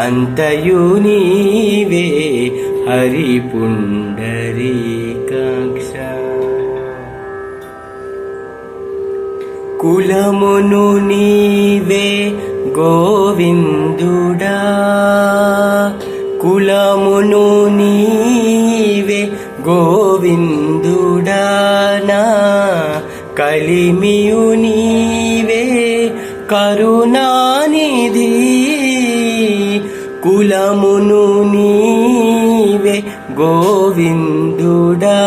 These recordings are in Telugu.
అంతయు నీవే హరి పుండరీకాక్ష కులమును నీవే గోవిందుడా. కులమును నీవే గోవిందుడా. నా కలిమియు నీవే కరుణానిధి కులమును నీవే గోవిందుడా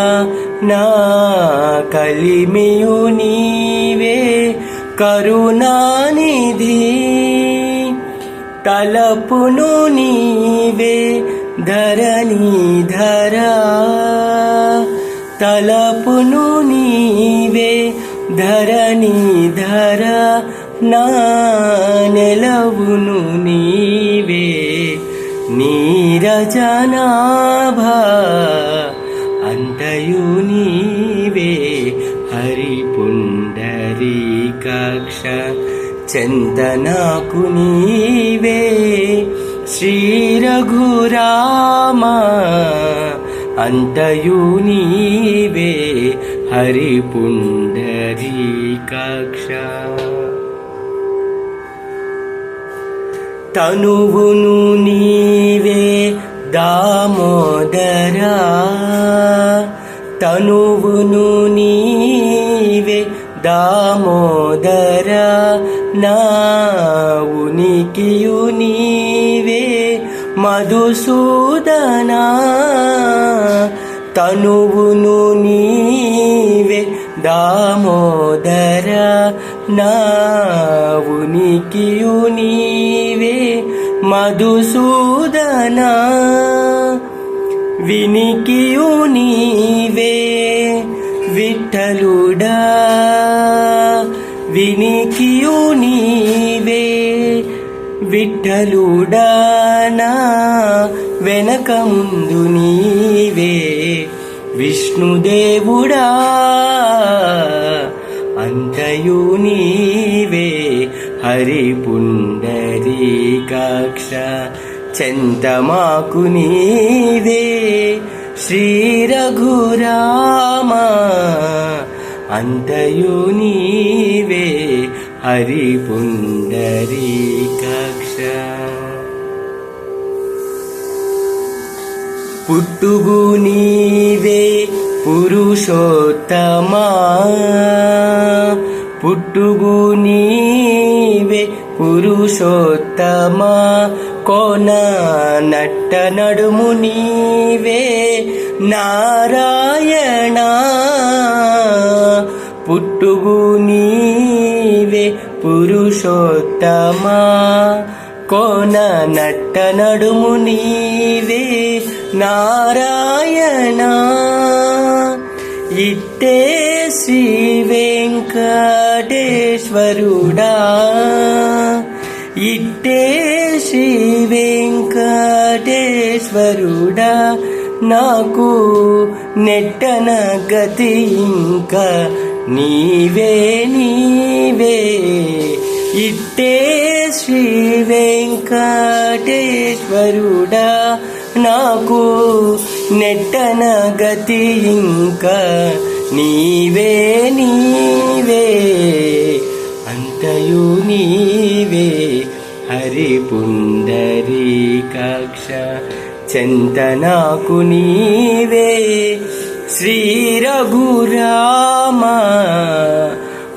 నా కలిమియు నీవే కరుణానిధి. తలపును నీవే ధరణీధరా తలపును నీవే ధరణీధర నా నెలవును నీవే నీరజనాభ అంతయు నీవే హరి పుండరీకాక్ష చందనాకు నీవే శ్రీరఘురామ అంతయు నీవే హరి తనువును నీవే దామోదరా. తనువును నీవే దామోదరా. నా ఉనికియు నీవే మధుసూదనా. తనువును నీవే దామోదర. నా ఉనికియు నీవే మధుసూదనా వినికియు నీవే విఠలుడా వినికియు నీవే విఠలుడా నా వెనక ముందు నీవే విష్ణుదేవుడా అంతయు నీవే హరి పుండరీకాక్ష చంతమాకు నీవే శ్రీ రఘురామ అంతయు నీవే హరి పుండరీకాక్ష పుట్టుగు నీవే పురుషోత్తమా పుట్టుగు నీవే పురుషోత్తమా? కోన నట్ట నడుము నీవే నారాయణ. పుట్టుగు నీవే పురుషోత్తమా? కోన నట్ట నడుము నీవే నారాయణ. ఇట్టే శ్రీ వెంకటేశ్వరుడా. ఇట్టే శ్రీ వెంకటేశ్వరుడా. నాకు నెట్టన గతి ఇంకా నీవే నీవే. ఇట్టే శ్రీ వెంకటేశ్వరుడా నాకు నెట్టన గతి ఇంకా నీవే నీవే అంతయు నీవే హరి పుండరీకాక్ష చంతనాకు నీవే శ్రీ రఘురామా